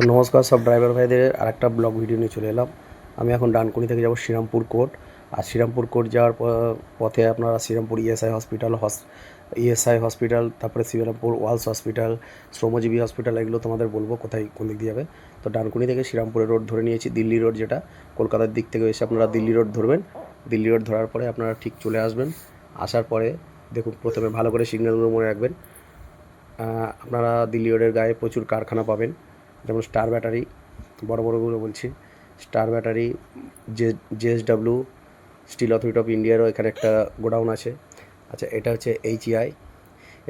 তো নমস্কার সব ড্রাইভার ভাইদের, আরেকটা ব্লগ ভিডিও নিয়ে চলে এলাম। আমি এখন ডানকুনি থেকে যাব শ্রীরামপুর কোর্ট আর শ্রীরামপুর কোর্ট যাওয়ার পথে আপনারা শ্রীরামপুর ইএসআই হসপিটাল হস ইএসআই হসপিটাল তারপরে Serampore Walsh hospital Shramajibi hospital এগুলো তোমাদের বলব কোথায়, কোন দিক দিয়ে যাবে। তো ডানকুনি থেকে শ্রীরামপুরের রোড ধরে নিয়েছি, দিল্লি রোড যেটা। কলকাতার দিক থেকে এসে আপনারা দিল্লি রোড ধরবেন। দিল্লি রোড ধরার পরে আপনারা ঠিক চলে আসবেন। আসার পরে দেখুন, প্রথমে ভালো করে সিগন্যালগুলো মনে রাখবেন। আপনারা দিল্লি রোডের গায়ে প্রচুর কারখানা পাবেন। যেমন স্টার ব্যাটারি, বড় বড়গুলো বলছি। Star battery, J, JSW, steel authority of ইন্ডিয়ারও এখানে একটা গোডাউন আছে। আচ্ছা এটা হচ্ছে এইচইআই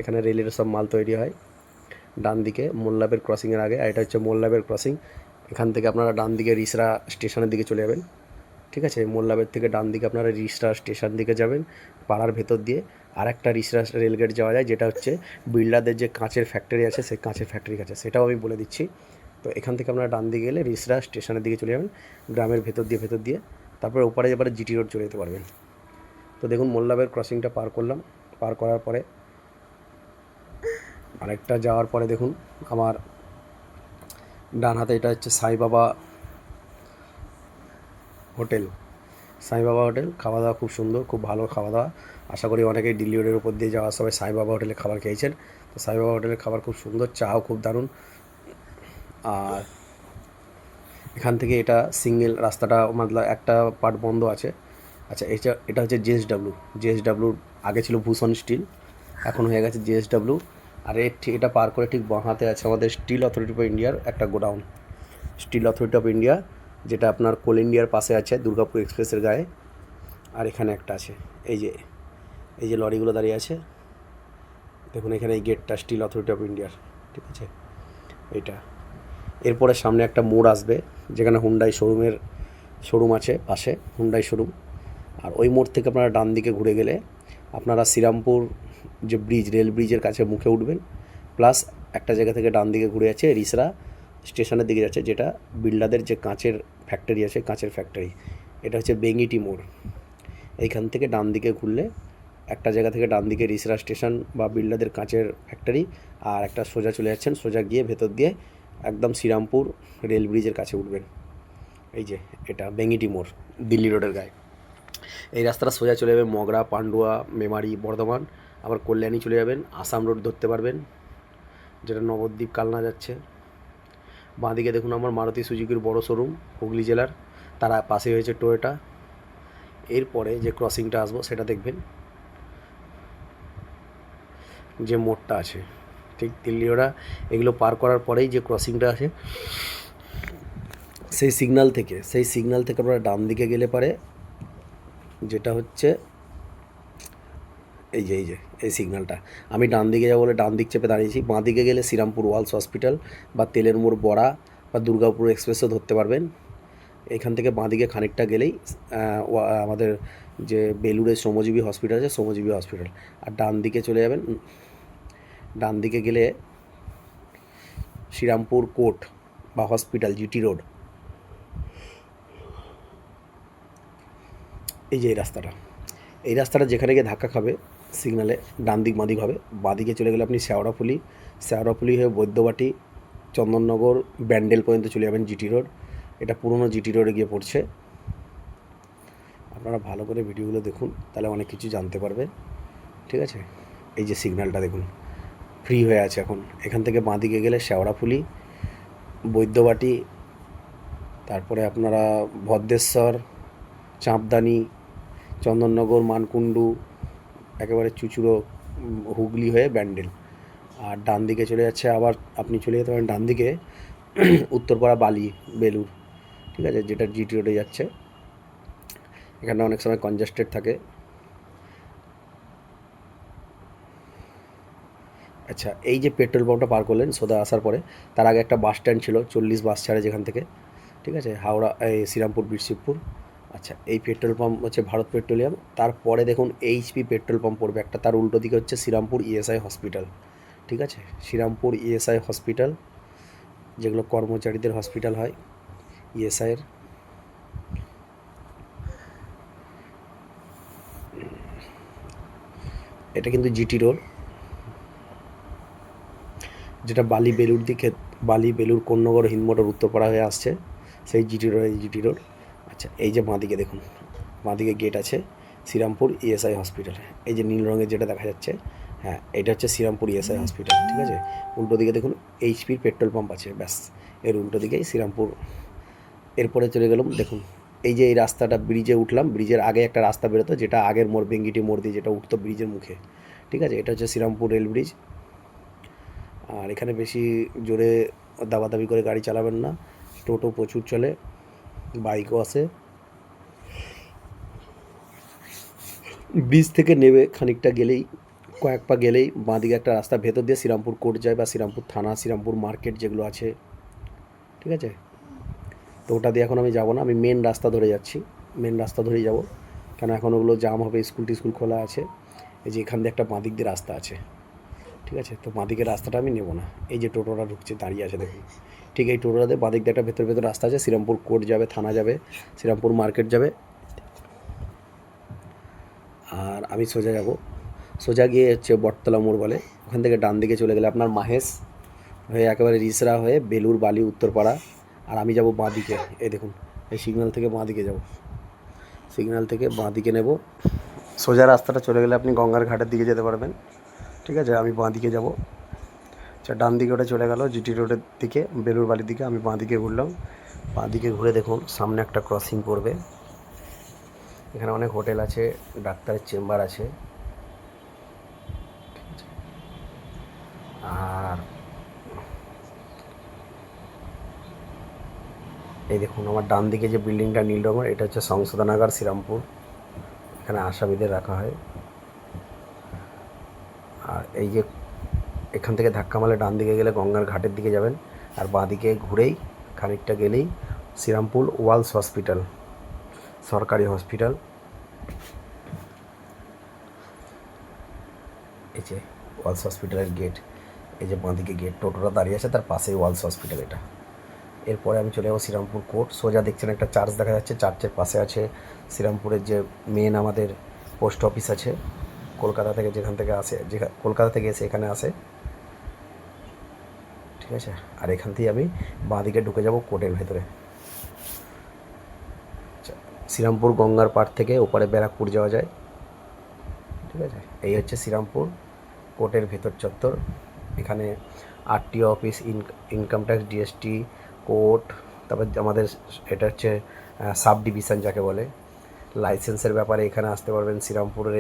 এখানে রেলের সব মাল তৈরি হয়। ডান দিকে মোল্লাবের ক্রসিংয়ের আগে, আর এটা হচ্ছে মোল্লাবের ক্রসিং এখান থেকে আপনারা ডান দিকে রিসরা স্টেশনের দিকে চলে যাবেন। ঠিক আছে, মোল্লাবের থেকে ডান দিকে আপনারা রিসরা স্টেশন দিকে যাবেন, পাড়ার ভেতর দিয়ে। আর একটা রিসরা রেলগেট যাওয়া যায়, যেটা হচ্ছে বিল্ডারদের যে কাঁচের ফ্যাক্টরি আছে, সেই কাঁচের ফ্যাক্টরি আছে সেটাও আমি বলে দিচ্ছি। তো এখান থেকে আপনারা ডান দিকে গেলে রিসরা স্টেশনের দিকে চলে যাবেন, গ্রামের ভেতর দিয়ে ভেতর দিয়ে। তারপরে ওপারে এবারে জিটি রোড চলে যেতে পারবেন। তো দেখুন, মোল্লাবের ক্রসিংটা পার করলাম। পার করার পরে আরেকটা যাওয়ার পরে দেখুন, আমার ডান হাতে এটা হচ্ছে সাই বাবা হোটেল। সাই বাবা হোটেল, খাওয়া দাওয়া খুব সুন্দর, খুব ভালো খাওয়া দাওয়া। আশা করি অনেকেই দিল্লি রোডের উপর দিয়ে যাওয়ার সময় সাই বাবা হোটেলে খাবার খেয়েছেন। তো সাই বাবা হোটেলের খাবার খুব সুন্দর, চাও খুব দারুণ। আর এখান থেকে এটা সিঙ্গেল রাস্তাটা মতলব একটা পার্ট বন্ধ আছে। আচ্ছা এটা এটা হচ্ছে জেএসডাব্লিউ জেএসডাব্লিউর আগে ছিল ভূষণ স্টিল এখন হয়ে গেছে জেএসডাব্লিউ আর এর ঠিক, এটা পার করে ঠিক বাঁ হাতে আছে আমাদের স্টিল অথরিটি অফ ইন্ডিয়ার একটা godown. Steel authority of India যেটা আপনার কোল ইন্ডিয়ার পাশে আছে, দুর্গাপুর এক্সপ্রেসের গায়ে। আর এখানে একটা আছে, এই যে এই যে লরিগুলো দাঁড়িয়ে আছে। দেখুন, এখানে এই গেটটা স্টিল অথরিটি অফ ইন্ডিয়ার ঠিক আছে? এইটা। এরপরে সামনে একটা মোড় আসবে, যেখানে হুন্ডাই শোরুমের শোরুম আছে, পাশে হুন্ডাই শোরুম আর ওই মোড় থেকে আপনারা ডান দিকে ঘুরে গেলে আপনারা শ্রীরামপুর যে ব্রিজ রেল ব্রিজের কাছে মুখে উঠবেন। প্লাস একটা জায়গা থেকে ডান দিকে ঘুরে যাচ্ছে রিসরা স্টেশনের দিকে যাচ্ছে, যেটা বিল্ডারদের যে কাঁচের ফ্যাক্টরি আছে, কাঁচের ফ্যাক্টরি এটা হচ্ছে বেঙ্গিটি মোড়। এইখান থেকে ডান দিকে ঘুরলে একটা জায়গা থেকে ডান দিকে রিসরা স্টেশন বা বিল্ডারদের কাঁচের ফ্যাক্টরি আর একটা সোজা চলে যাচ্ছেন, সোজা গিয়ে ভেতর দিয়ে একদম শ্রীরামপুর রেল ব্রিজের কাছে উঠবেন। এই যে এটা বেঙ্গিটি মোড়, দিল্লি রোডের গায়ে। এই রাস্তাটা সোজা চলে যাবে মগরা, পান্ডুয়া, মেমারি, বর্ধমান। আবার কল্যাণী চলে যাবেন, আসাম রোড ধরতে পারবেন, যেটা নবদ্বীপ কালনা যাচ্ছে। বাঁদিকে দেখুন আমার মারুতি সুজুকির বড় শোরুম, হুগলি জেলার। তারা পাশে হয়েছে টোয়োটা এরপরে যে ক্রসিংটা আসব, সেটা দেখবেন। যে মোড়টা আছে। ঠিক দিল্লিওরা এগুলো পার করার পরেই যে ক্রসিংটা আছে, সেই সিগনাল থেকে, সেই সিগনাল থেকে আপনারা ডান দিকে গেলে পারে, যেটা হচ্ছে এই যে এই যে, এই সিগনালটা আমি ডান দিকে যাব বলে ডান দিক চেপে দাঁড়িয়েছি। বাঁ দিকে গেলে শ্রীরামপুর ওয়ালস হসপিটাল বা তেলের মোড়, বড়া বা দুর্গাপুর এক্সপ্রেসও ধরতে পারবেন। এখান থেকে বাঁ দিকে খানিকটা গেলেই আমাদের যে বেলুড়ের শ্রমজীবী হসপিটাল আছে, শ্রমজীবী হসপিটাল। আর ডান দিকে চলে যাবেন ডান দিকে গেলে শ্রীরামপুর কোর্ট বা হসপিটাল, জিটি রোড। এই যে এই রাস্তাটা। এই রাস্তাটা যেখানে গিয়ে ধাক্কা খাবে, সিগনালে ডান দিক, বাঁ দিক হবে। বাঁদিকে চলে গেলে আপনি শেওড়াফুলি শেওড়াফুলি হয়ে বৈদ্যবাটি, চন্দননগর, ব্যান্ডেল পর্যন্ত চলে যাবেন জিটি রোড। এটা পুরনো জিটি রোডে গিয়ে পড়ছে। আপনারা ভালো করে ভিডিওগুলো দেখুন, তাহলে অনেক কিছু জানতে পারবে ঠিক আছে? এই যে সিগন্যালটা দেখুন। ফ্রি হয়ে আছে এখন। এখান থেকে বাঁদিকে গেলে শেওড়াফুলি, বৈদ্যবাটি, তারপরে আপনারা ভদ্রেশ্বর, চাঁপদানি, চন্দননগর, মানকুণ্ডু, একেবারে চুচুড়ো হুগলি হয়ে ব্যান্ডেল। আর ডান দিকে চলে যাচ্ছে আবার আপনি চলে যেতে পারেন ডান দিকে উত্তরপাড়া বালি বেলুর ঠিক আছে, যেটা জিটি রোডে যাচ্ছে। এখানে অনেক সময় কনজাস্টেড থাকে। আচ্ছা এই যে পেট্রোল পাম্পটা পার করলেন সোদা আসার পরে, তার আগে একটা বাস স্ট্যান্ড ছিল, চল্লিশ বাস ছাড়ে যেখান থেকে, ঠিক আছে? হাওড়া, এই শ্রীরামপুর বীরশিবপুর আচ্ছা এই পেট্রোল পাম্প হচ্ছে ভারত পেট্রোলিয়াম। তারপরে দেখুন এইচপি পেট্রোল পাম্প পড়বে। একটা তার উল্টো দিকে হচ্ছে শ্রীরামপুর ইএসআই হসপিটাল, ঠিক আছে? শ্রীরামপুর ইএসআই হসপিটাল, যেগুলো কর্মচারীদের হসপিটাল হয়, ইএসআইয়ের। এটা কিন্তু জিটি রোড। যেটা বালি বেলুর দিকে, বালি বেলুর কন্যগর হিন্দমোটর উত্তরপাড়া হয়ে আসছে, সেই জিটি রোড জিটি রোড। আচ্ছা এই যে বাঁদিকে দেখুন, বাঁদিকে গেট আছে, শ্রীরামপুর ইএসআই হসপিটাল এই যে নীল রঙের যেটা দেখা যাচ্ছে হ্যাঁ এটা হচ্ছে শ্রীরামপুর ইএসআই হসপিটাল ঠিক আছে? উল্টো দিকে দেখুন এইচপির পেট্রোল পাম্প আছে, ব্যাস। এর উল্টো দিকেই শ্রীরামপুর। এরপরে চলে গেলাম, দেখুন, এই যে এই রাস্তাটা ব্রিজে উঠলাম ব্রিজের আগে একটা রাস্তা বেরোতো, যেটা আগের মোড় বেঙ্গিটি মোড় দিয়ে যেটা উঠতো ব্রিজের মুখে, ঠিক আছে? এটা হচ্ছে শ্রীরামপুর রেল ব্রিজ আর এখানে বেশি জোরে দাবাদাবি করে গাড়ি চালাবেন না। টোটো প্রচুর চলে, বাইকও আসে ব্রিজ থেকে নেবে খানিকটা গেলেই, কয়েক পা গেলেই বাঁদিকে একটা রাস্তা ভেতর দিয়ে শ্রীরামপুর কোর্ট যায় বা শ্রীরামপুর থানা, শ্রীরামপুর মার্কেট যেগুলো আছে। ঠিক আছে? তো ওটা দিয়ে এখন আমি যাব না, আমি মেন রাস্তা ধরে যাচ্ছি মেন রাস্তা ধরেই যাব। কেন এখন ওগুলো জাম হবে স্কুল টিস্কুল খোলা আছে। এই যে এখান দিয়ে একটা বাঁদিক দিয়ে রাস্তা আছে। ঠিক আছে? তো বাঁদিকের রাস্তাটা আমি নেব না। এই যে টোটোটা ঢুকছে, দাঁড়িয়ে আছে দেখুন। ঠিক এই টোটোটাতে বাঁদিক একটা ভেতর ভেতর রাস্তা আছে, শ্রীরামপুর কোর্ট যাবে, থানা যাবে, শ্রীরামপুর মার্কেট যাবে। আর আমি সোজা যাব। সোজা গিয়ে হচ্ছে বটতলা মোড় বলে, ওখান থেকে ডান দিকে চলে গেলে আপনার মাহেশ হয়ে একেবারে রিসরা হয়ে বেলুর বালি, উত্তরপাড়া। আর আমি যাব বাঁ দিকে এই দেখুন, এই সিগন্যাল থেকে বাঁ দিকে যাব। সিগন্যাল থেকে বাঁ দিকে নেব। সোজা রাস্তাটা চলে গেলে আপনি গঙ্গার ঘাটের দিকে যেতে পারবেন। ঠিক আছে, আমি বাঁ দিকে যাব। আচ্ছা ডান দিকে ওটা চলে গেল, জিটি রোডের দিকে বেলুর বালির দিকে, আমি বাঁ দিকে ঘুরলাম। বাঁ দিকে ঘুরে দেখুন, সামনে একটা ক্রসিং পড়বে। এখানে অনেক হোটেল আছে, ডাক্তারের চেম্বার আছে। আর এই দেখুন, আমার ডান দিকে যে বিল্ডিংটা নীল রঙের এটা হচ্ছে সংশোধনাগার শ্রীরামপুর। এখানে আসামিদের রাখা হয়। আর এই যে এখান থেকে ধাক্কা মারলে ডান দিকে গেলে গঙ্গার ঘাটের দিকে যাবেন। আর বাঁ দিকে ঘুরেই খানিকটা গেলেই শ্রীরামপুর ওয়ালস হসপিটাল, সরকারি হসপিটাল। এই যে ওয়ালস হসপিটালের গেট, এই যে বাঁদিকে গেট, টোটোটা দাঁড়িয়ে আছে, তার পাশেই ওয়ালস হসপিটাল এটা। এরপরে আমি চলে যাব শ্রীরামপুর কোর্ট, সোজা দেখছেন একটা চার্চ দেখা যাচ্ছে, চার্চের পাশে আছে শ্রীরামপুরের যে মেন আমাদের পোস্ট অফিস আছে। কলকাতা থেকে যেখান থেকে আসে যেখানে কলকাতা থেকে এসে এখানে আসে। ঠিক আছে? আর এখান থেকে আমি বাঁদিকে ঢুকে যাব কোর্টের ভেতরে। আচ্ছা, শ্রীরামপুর গঙ্গার পাড় থেকে ওপারে ব্যারাকপুর যাওয়া যায়। ঠিক আছে? এই হচ্ছে শ্রীরামপুর কোর্টের ভেতর চত্বর। এখানে RTO office income tax DST court তারপর আমাদের এটা হচ্ছে সাব ডিভিশন যাকে বলে। লাইসেন্সের ব্যাপারে এখানে আসতে পারবেন শ্রীরামপুরের